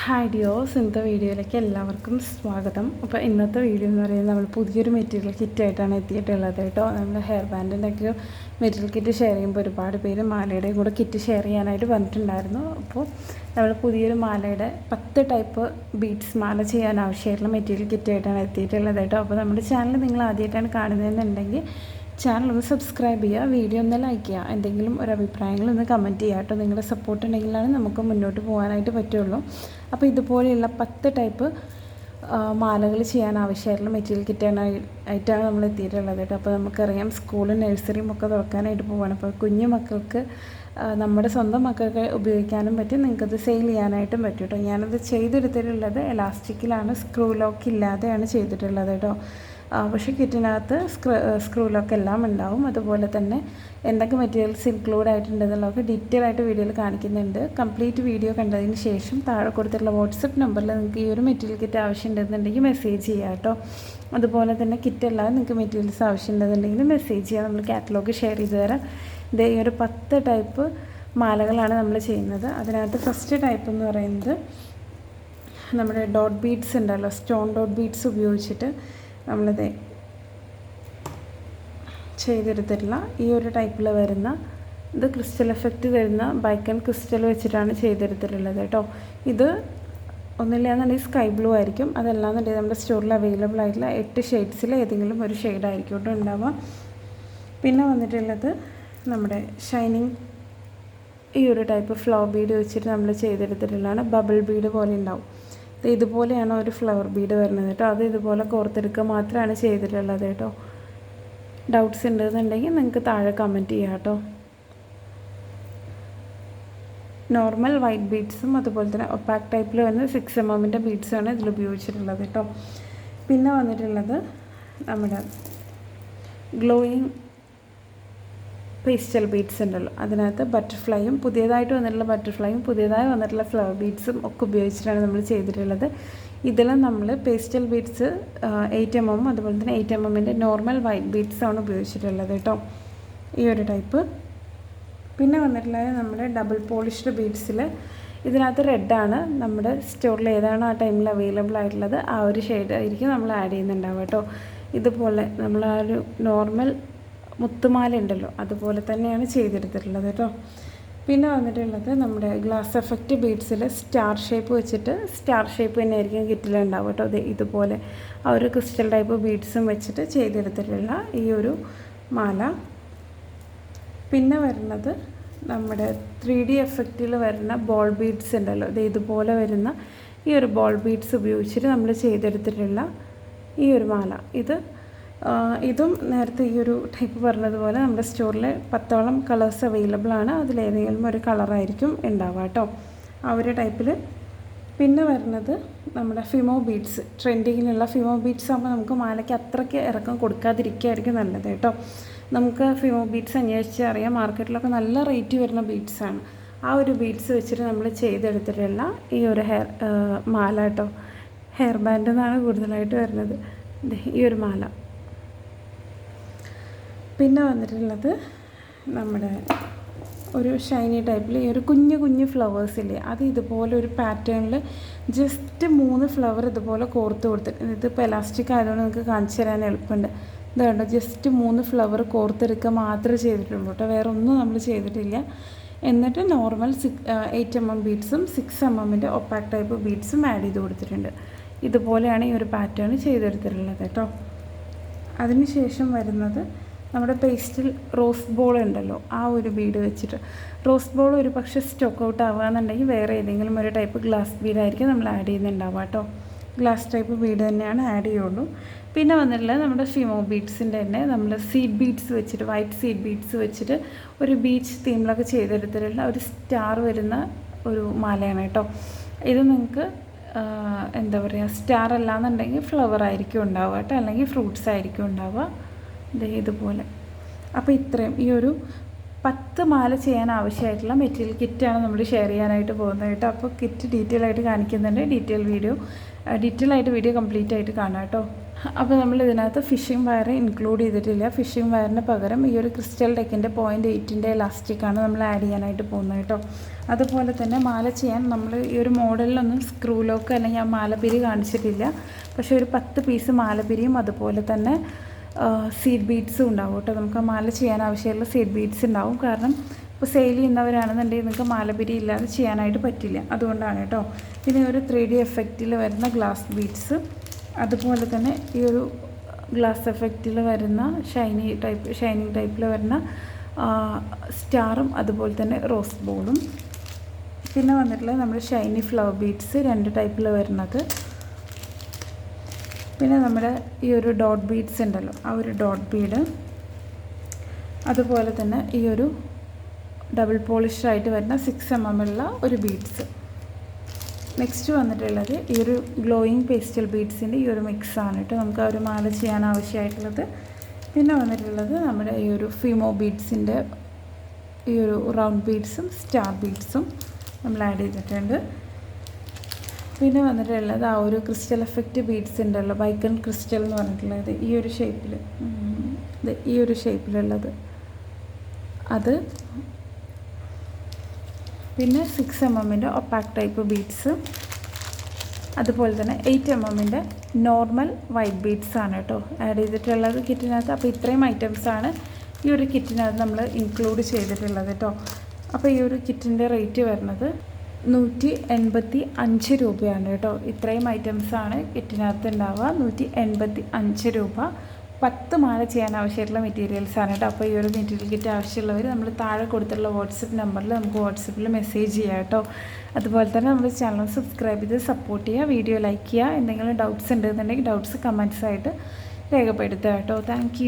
Hi ഡിയോസ് ഇന്നത്തെ വീഡിയോയിലേക്ക് എല്ലാവർക്കും സ്വാഗതം. അപ്പോൾ ഇന്നത്തെ വീഡിയോ എന്ന് പറയുന്നത് നമ്മൾ പുതിയൊരു മെറ്റീരിയൽ കിറ്റായിട്ടാണ് എത്തിയിട്ടുള്ളത് കേട്ടോ. നമ്മൾ ഹെയർ ബാൻഡിന്റെ ഒക്കെ മെറ്റീരിയൽ കിറ്റ് ഷെയർ ചെയ്യുമ്പോൾ ഒരുപാട് പേര് മാലയുടെയും കൂടെ കിറ്റ് ഷെയർ ചെയ്യാനായിട്ട് പറഞ്ഞിട്ടുണ്ടായിരുന്നു അപ്പോൾ നമ്മൾ പുതിയൊരു മാലയുടെ പത്ത് ടൈപ്പ് ബീഡ്സ് മാല ചെയ്യാൻ ആവശ്യമായിട്ടുള്ള മെറ്റീരിയൽ കിറ്റായിട്ടാണ് എത്തിയിട്ടുള്ളത് കേട്ടോ. അപ്പോൾ നമ്മുടെ ചാനൽ നിങ്ങൾ ആദ്യമായിട്ടാണ് കാണുന്നതെന്നുണ്ടെങ്കിൽ ചാനൽ ഒന്ന് സബ്സ്ക്രൈബ് ചെയ്യുക വീഡിയോ ഒന്ന് ലൈക്ക് ചെയ്യുക. എന്തെങ്കിലും ഒരു അഭിപ്രായങ്ങൾ ഒന്ന് കമന്റ് ചെയ്യുക കേട്ടോ. നിങ്ങളുടെ സപ്പോർട്ട് ഉണ്ടെങ്കിലാണ് നമുക്ക് മുന്നോട്ട് പോകാനായിട്ട് പറ്റുള്ളൂ. അപ്പോൾ ഇതുപോലെയുള്ള പത്ത് ടൈപ്പ് മാലകൾ ചെയ്യാൻ ആവശ്യമായിട്ടുള്ള മെറ്റീരിയൽ കിറ്റാണ് ആയിട്ടാണ് നമ്മൾ എത്തിയിട്ടുള്ളത് കേട്ടോ. അപ്പോൾ നമുക്കറിയാം സ്കൂളും നഴ്സറിയും ഒക്കെ തുറക്കാനായിട്ട് പോവാണ്. അപ്പോൾ കുഞ്ഞു മക്കൾക്ക് നമ്മുടെ സ്വന്തം മക്കൾക്ക് ഉപയോഗിക്കാനും പറ്റും. നിങ്ങൾക്കത് സെയിൽ ചെയ്യാനായിട്ടും പറ്റും കേട്ടോ. ഞാനത് ചെയ്തെടുത്തിട്ടുള്ളത് എലാസ്റ്റിക്കിലാണ് സ്ക്രൂ ലോക്ക് ഇല്ലാതെയാണ് ചെയ്തിട്ടുള്ളത് കേട്ടോ. പക്ഷേ കിറ്റിനകത്ത് സ്ക്രൂ സ്ക്രൂ ലോക്ക് എല്ലാം ഉണ്ടാവും. അതുപോലെ തന്നെ എന്തൊക്കെ മെറ്റീരിയൽസ് ഇൻക്ലൂഡ് ആയിട്ടുണ്ടെന്നുള്ളതൊക്കെ ഡീറ്റെയിൽ ആയിട്ട് വീഡിയോയിൽ കാണിക്കുന്നുണ്ട്. കംപ്ലീറ്റ് വീഡിയോ കണ്ടതിന് ശേഷം താഴെ കൊടുത്തിട്ടുള്ള വാട്സപ്പ് നമ്പറിൽ നിങ്ങൾക്ക് ഈ ഒരു മെറ്റീരിയൽ കിറ്റ് ആവശ്യമുണ്ടെന്നുണ്ടെങ്കിൽ മെസ്സേജ് ചെയ്യാം കേട്ടോ. അതുപോലെ തന്നെ കിറ്റ് അല്ലാതെ നിങ്ങൾക്ക് മെറ്റീരിയൽസ് ആവശ്യമുണ്ടെന്നുണ്ടെങ്കിൽ മെസ്സേജ് ചെയ്യാം. നമ്മൾ കാറ്റലോഗ് ഷെയർ ചെയ്ത് തരാം. ഇത് ഈ ഒരു പത്ത് ടൈപ്പ് മാലകളാണ് നമ്മൾ ചെയ്യുന്നത്. അതിനകത്ത് ഫസ്റ്റ് ടൈപ്പ് എന്ന് പറയുന്നത് നമ്മുടെ ഡോട്ട് ബീഡ്സ് ഉണ്ടല്ലോ. സ്റ്റോൺ ഡോട്ട് ബീഡ്സ് ഉപയോഗിച്ചിട്ട് നമ്മളിത് ചെയ്തെടുത്തിട്ടുള്ള ഈ ഒരു ടൈപ്പിൽ വരുന്ന ഇത് ക്രിസ്റ്റൽ എഫക്റ്റ് വരുന്ന ബൈക്കൺ ക്രിസ്റ്റൽ വെച്ചിട്ടാണ് ചെയ്തെടുത്തിട്ടുള്ളത് കേട്ടോ ഇത് ഒന്നില്ലാന്നുണ്ടെങ്കിൽ സ്കൈ ബ്ലൂ ആയിരിക്കും. അതല്ലാന്നുണ്ടെങ്കിൽ നമ്മുടെ സ്റ്റോറിൽ അവൈലബിൾ ആയിട്ടുള്ള എട്ട് ഷെയ്ഡ്സിൽ ഏതെങ്കിലും ഒരു ഷെയ്ഡ് ആയിരിക്കും കേട്ടോ ഉണ്ടാവുക. പിന്നെ വന്നിട്ടുള്ളത് നമ്മുടെ ഷൈനിങ് ഈ ഒരു ടൈപ്പ് ഫ്ലോ ബീഡ് വെച്ചിട്ട് നമ്മൾ ചെയ്തെടുത്തിട്ടുള്ളതാണ് ബബിൾ ബീഡ് പോലെ ഉണ്ടാവും. ഇതുപോലെയാണ് ഒരു ഫ്ലവർ ബീഡ് വരുന്നത് കേട്ടോ അത് ഇതുപോലെ കോർത്തെടുക്കുക മാത്രമാണ് ചെയ്തിട്ടുള്ളത് കേട്ടോ ഡൗട്ട്സ് ഉണ്ടെന്നുണ്ടെങ്കിൽ നിങ്ങൾക്ക് താഴെ കമന്റ് ചെയ്യാം കേട്ടോ നോർമൽ വൈറ്റ് ബീഡ്സും അതുപോലെ തന്നെ ഒപ്പാക്ക് ടൈപ്പിൽ വരുന്ന സിക്സ് എം എമ്മിന്റെ ബീഡ്സാണ് ഇതിൽ ഉപയോഗിച്ചിട്ടുള്ളത് കേട്ടോ പിന്നെ വന്നിട്ടുള്ളത് നമ്മുടെ ഗ്ലോയിങ് പേസ്റ്റൽ ബീഡ്സ് ഉണ്ടല്ലോ അതിനകത്ത് ബട്ടർഫ്ലൈയും പുതിയതായിട്ട് വന്നിട്ടുള്ള ബട്ടർഫ്ലൈയും പുതിയതായി വന്നിട്ടുള്ള ഫ്ലവർ ബീഡ്സും ഒക്കെ ഉപയോഗിച്ചിട്ടാണ് നമ്മൾ ചെയ്തിട്ടുള്ളത്. ഇതെല്ലാം നമ്മൾ pastel beads eight M M അതുപോലെ തന്നെ എയ്റ്റ് എം എമ്മിന്റെ നോർമൽ വൈറ്റ് ബീഡ്സാണ് ഉപയോഗിച്ചിട്ടുള്ളത് കേട്ടോ. ഈ ഒരു ടൈപ്പ് പിന്നെ വന്നിട്ടുള്ളത് നമ്മുടെ ഡബിൾ പോളിഷ്ഡ് ബീഡ്സിൽ ഇതിനകത്ത് റെഡാണ് നമ്മുടെ സ്റ്റോറിൽ ഏതാണോ ആ ടൈമിൽ അവൈലബിൾ ആയിട്ടുള്ളത് ആ ഒരു ഷെയ്ഡ് ആയിരിക്കും നമ്മൾ ആഡ് ചെയ്യുന്നുണ്ടാവുക കേട്ടോ. ഇതുപോലെ നമ്മൾ ആ ഒരു നോർമൽ മുത്തുമാല ഉണ്ടല്ലോ അതുപോലെ തന്നെയാണ് ചെയ്തെടുത്തിട്ടുള്ളത് കേട്ടോ. പിന്നെ വന്നിട്ടുള്ളത് നമ്മുടെ ഗ്ലാസ് എഫക്റ്റ് ബീഡ്സിൽ സ്റ്റാർ ഷേപ്പ് വെച്ചിട്ട് സ്റ്റാർ ഷേപ്പ് തന്നെ ആയിരിക്കും കിറ്റിലുണ്ടാവും കേട്ടോ. അതെ ഇതുപോലെ ആ ഒരു ക്രിസ്റ്റൽ ടൈപ്പ് ബീഡ്സും വെച്ചിട്ട് ചെയ്തെടുത്തിട്ടുള്ള ഈ ഒരു മാല. പിന്നെ വരുന്നത് നമ്മുടെ ത്രീ ഡി എഫക്റ്റിൽ വരുന്ന ബോൾ ബീഡ്സ് ഉണ്ടല്ലോ. അത് ഇതുപോലെ വരുന്ന ഈ ഒരു ബോൾ ബീഡ്സ് ഉപയോഗിച്ചിട്ട് നമ്മൾ ചെയ്തെടുത്തിട്ടുള്ള ഈ ഒരു മാല. ഇത് ഇതും നേരത്തെ ഈ ഒരു ടൈപ്പ് പറഞ്ഞതുപോലെ നമ്മുടെ സ്റ്റോറിൽ പത്തോളം കളേഴ്സ് അവൈലബിൾ ആണ്. അതിലേതെങ്കിലും ഒരു കളറായിരിക്കും ഉണ്ടാവുക കേട്ടോ. ആ ഒരു ടൈപ്പിൽ പിന്നെ വരുന്നത് നമ്മുടെ ഫിമോ ബീഡ്സ് ട്രെൻഡിങ്ങിലുള്ള ഫിമോ ബീഡ്സ് ആകുമ്പോൾ നമുക്ക് മാലയ്ക്ക് അത്രയ്ക്ക് ഇറക്കം കൊടുക്കാതിരിക്കുകയായിരിക്കും നല്ലത് കേട്ടോ. നമുക്ക് ഫിമോ ബീഡ്സ് അന്വേഷിച്ച് അറിയാം മാർക്കറ്റിലൊക്കെ നല്ല റേറ്റ് വരുന്ന ബീഡ്സാണ് ആ ഒരു ബീഡ്സ് വെച്ചിട്ട് നമ്മൾ ചെയ്തെടുത്തിട്ടുള്ള ഈ ഒരു ഹെയർ മാല കേട്ടോ. ഹെയർ ബാൻഡ് എന്നാണ് കൂടുതലായിട്ട് വരുന്നത്. ഈ ഒരു മാല. പിന്നെ വന്നിട്ടുള്ളത് നമ്മുടെ ഒരു ഷൈനി ടൈപ്പിൽ ഈ ഒരു കുഞ്ഞു കുഞ്ഞു ഫ്ലവേഴ്സ് ഇല്ലേ? അത് ഇതുപോലെ ഒരു പാറ്റേണിൽ ജസ്റ്റ് മൂന്ന് ഫ്ലവർ ഇതുപോലെ കോർത്ത് കൊടുത്തിട്ട് ഇതിപ്പോൾ എലാസ്റ്റിക് ആയതുകൊണ്ട് നിങ്ങൾക്ക് കാണിച്ചു തരാൻ എളുപ്പമുണ്ട്. ഇതുകൊണ്ട് കണ്ടോ? ജസ്റ്റ് മൂന്ന് ഫ്ലവർ കോർത്തെടുക്കുക മാത്രമേ ചെയ്തിട്ടുള്ളൂ കേട്ടോ. വേറെ ഒന്നും നമ്മൾ ചെയ്തിട്ടില്ല. എന്നിട്ട് normal six eight M M ബീഡ്സും six M എമ്മിന്റെ ഒപ്പാക് ടൈപ്പ് ബീഡ്സും ആഡ് ചെയ്ത് കൊടുത്തിട്ടുണ്ട്. ഇതുപോലെയാണ് ഈ ഒരു പാറ്റേൺ ചെയ്തെടുത്തിട്ടുള്ളത് കേട്ടോ. അതിനുശേഷം വരുന്നത് നമ്മുടെ പേസ്റ്റിൽ റോസ് ബോൾ ഉണ്ടല്ലോ ആ ഒരു ബീഡ് വെച്ചിട്ട്. റോസ് ബോൾ ഒരു പക്ഷേ സ്റ്റോക്ക് ഔട്ട് ആവുകയെന്നുണ്ടെങ്കിൽ വേറെ ഏതെങ്കിലും ഒരു ടൈപ്പ് ഗ്ലാസ് ബീഡായിരിക്കും നമ്മൾ ആഡ് ചെയ്യുന്നുണ്ടാവുക കേട്ടോ. ഗ്ലാസ് ടൈപ്പ് ബീഡ് തന്നെയാണ് ആഡ് ചെയ്യുള്ളൂ. പിന്നെ വന്നിട്ടുള്ളത് നമ്മുടെ ഫിമോ ബീഡ്സിന്റെ തന്നെ നമ്മൾ സീഡ് ബീഡ്സ് വെച്ചിട്ട് വൈറ്റ് സീഡ് ബീഡ്സ് വെച്ചിട്ട് ഒരു ബീച്ച് തീമിലൊക്കെ ചെയ്തെടുത്തിട്ടുള്ള ഒരു സ്റ്റാർ വരുന്ന ഒരു മാലയാണ് കേട്ടോ. ഇത് നിങ്ങൾക്ക് എന്താ പറയുക സ്റ്റാർ അല്ലാന്നുണ്ടെങ്കിൽ ഫ്ലവർ ആയിരിക്കും ഉണ്ടാവുക കേട്ടോ അല്ലെങ്കിൽ ഫ്രൂട്ട്സ് ആയിരിക്കും ഉണ്ടാവുക. ഇതുപോലെ. അപ്പോൾ ഇത്രയും. ഈ ഒരു പത്ത് മാല ചെയ്യാൻ ആവശ്യമായിട്ടുള്ള മെറ്റീരിയൽ കിറ്റാണ് നമ്മൾ ഷെയർ ചെയ്യാനായിട്ട് പോകുന്നത് കേട്ടോ. അപ്പോൾ കിറ്റ് ഡീറ്റെയിൽ ആയിട്ട് കാണിക്കുന്നുണ്ട്. ഡീറ്റെയിൽ വീഡിയോ ഡീറ്റെയിൽ ആയിട്ട് വീഡിയോ കംപ്ലീറ്റ് ആയിട്ട് കാണാം കേട്ടോ. അപ്പോൾ നമ്മൾ ഇതിനകത്ത് ഫിഷിംഗ് വയർ ഇൻക്ലൂഡ് ചെയ്തിട്ടില്ല. ഫിഷിംഗ് വയറിന് പകരം ഈ ഒരു ക്രിസ്റ്റൽ ടെക്കിന്റെ പോയിന്റ് എയ്റ്റിന്റെ ഇലാസ്റ്റിക്കാണ് നമ്മൾ ആഡ് ചെയ്യാനായിട്ട് പോകുന്നത് കേട്ടോ. അതുപോലെ തന്നെ മാല ചെയ്യാൻ നമ്മൾ ഈ ഒരു മോഡലിലൊന്നും സ്ക്രൂ ലോക്ക് അല്ലെങ്കിൽ ആ മാലപ്പിരി കാണിച്ചിട്ടില്ല. പക്ഷേ ഒരു പത്ത് പീസ് മാലപ്പിരിയും അതുപോലെ തന്നെ സീഡ് ബീഡ്സും ഉണ്ടാവും കേട്ടോ. നമുക്ക് മാല ചെയ്യാൻ ആവശ്യമുള്ള സീഡ് ബീഡ്സ് ഉണ്ടാവും. കാരണം ഇപ്പോൾ സെയിൽ ചെയ്യുന്നവരാണെന്നുണ്ടെങ്കിൽ നിങ്ങൾക്ക് മാലപിരി ഇല്ലാതെ ചെയ്യാനായിട്ട് പറ്റില്ല. അതുകൊണ്ടാണ് കേട്ടോ. പിന്നെ ഒരു ത്രീ ഡി എഫക്റ്റിൽ വരുന്ന ഗ്ലാസ് ബീഡ്സ് അതുപോലെ തന്നെ ഈ ഒരു ഗ്ലാസ് എഫക്റ്റിൽ വരുന്ന ഷൈനി ടൈപ്പ് ഷൈനിങ് ടൈപ്പിൽ വരുന്ന സ്റ്റാറും അതുപോലെ തന്നെ റോസ് ബോളും പിന്നെ വന്നിട്ടുള്ളത് നമ്മുടെ ഷൈനി ഫ്ലവർ ബീഡ്സ് രണ്ട് ടൈപ്പിൽ വരുന്നത്. പിന്നെ നമ്മുടെ ഈ ഒരു ഡോട്ട് ബീഡ്സ് ഉണ്ടല്ലോ ആ ഒരു ഡോട്ട് ബീഡ് അതുപോലെ തന്നെ ഈ ഒരു ഡബിൾ പോളിഷായിട്ട് വരുന്ന സിക്സ് എം എം ഉള്ള ഒരു ബീഡ്സ് നെക്സ്റ്റ് വന്നിട്ടുള്ളത് ഈ ഒരു ഗ്ലോയിങ് പേസ്റ്റൽ ബീഡ്സിന്റെ ഈ ഒരു മിക്സാണ് കേട്ടോ. നമുക്ക് ആ ഒരു മാല ചെയ്യാൻ ആവശ്യമായിട്ടുള്ളത്. പിന്നെ വന്നിട്ടുള്ളത് നമ്മുടെ ഈ ഒരു ഫിമോ ബീഡ്സിന്റെ ഈ ഒരു റൗണ്ട് ബീഡ്സും സ്റ്റാർ ബീഡ്സും നമ്മൾ ആഡ് ചെയ്തിട്ടുണ്ട്. പിന്നെ വന്നിട്ടുള്ളത് ആ ഒരു ക്രിസ്റ്റൽ എഫക്റ്റ് ബീഡ്സ് ഉണ്ടല്ലോ ബൈക്കൺ ക്രിസ്റ്റൽ എന്ന് പറഞ്ഞിട്ടുള്ളത് ഈ ഒരു ഷേപ്പിൽ ഈ ഒരു ഷേപ്പിലുള്ളത് അത് പിന്നെ സിക്സ് എം എമ്മിന്റെ ഒപ്പാക്ക് ടൈപ്പ് ബീഡ്സ് അതുപോലെ തന്നെ എയ്റ്റ് എം എമ്മിന്റെ നോർമൽ വൈറ്റ് ബീഡ്സ് ആണ് കേട്ടോ ആഡ് ചെയ്തിട്ടുള്ളത് കിറ്റിനകത്ത് അപ്പോൾ ഇത്രയും ഐറ്റംസ് ആണ് ഈ ഒരു കിറ്റിനകത്ത് നമ്മൾ ഇൻക്ലൂഡ് ചെയ്തിട്ടുള്ളത് കേട്ടോ. അപ്പോൾ ഈ ഒരു കിറ്റിന്റെ റേറ്റ് വരുന്നത് നൂറ്റി എൺപത്തി അഞ്ച് രൂപയാണ് കേട്ടോ. ഇത്രയും ഐറ്റംസാണ് കിറ്റിനകത്ത് ഉണ്ടാവുക നൂറ്റി എൺപത്തി അഞ്ച് രൂപ. പത്ത് മാല ചെയ്യാൻ ആവശ്യമായിട്ടുള്ള മെറ്റീരിയൽസ് ആണ് കേട്ടോ. അപ്പോൾ ഈ ഒരു മെറ്റീരിയൽ കിറ്റ് ആവശ്യമുള്ളവർ നമ്മൾ താഴെ കൊടുത്തിട്ടുള്ള വാട്സപ്പ് നമ്പറിൽ നമുക്ക് വാട്സപ്പിൽ മെസ്സേജ് ചെയ്യാം കേട്ടോ. അതുപോലെ തന്നെ നമ്മൾ ചാനൽ സബ്സ്ക്രൈബ് ചെയ്ത് സപ്പോർട്ട് ചെയ്യുക വീഡിയോ ലൈക്ക് ചെയ്യുക. എന്തെങ്കിലും ഡൗട്ട്സ് ഉണ്ടെന്നുണ്ടെങ്കിൽ ഡൗട്ട്സ് കമൻസ് ആയിട്ട് രേഖപ്പെടുത്തുക കേട്ടോ. താങ്ക്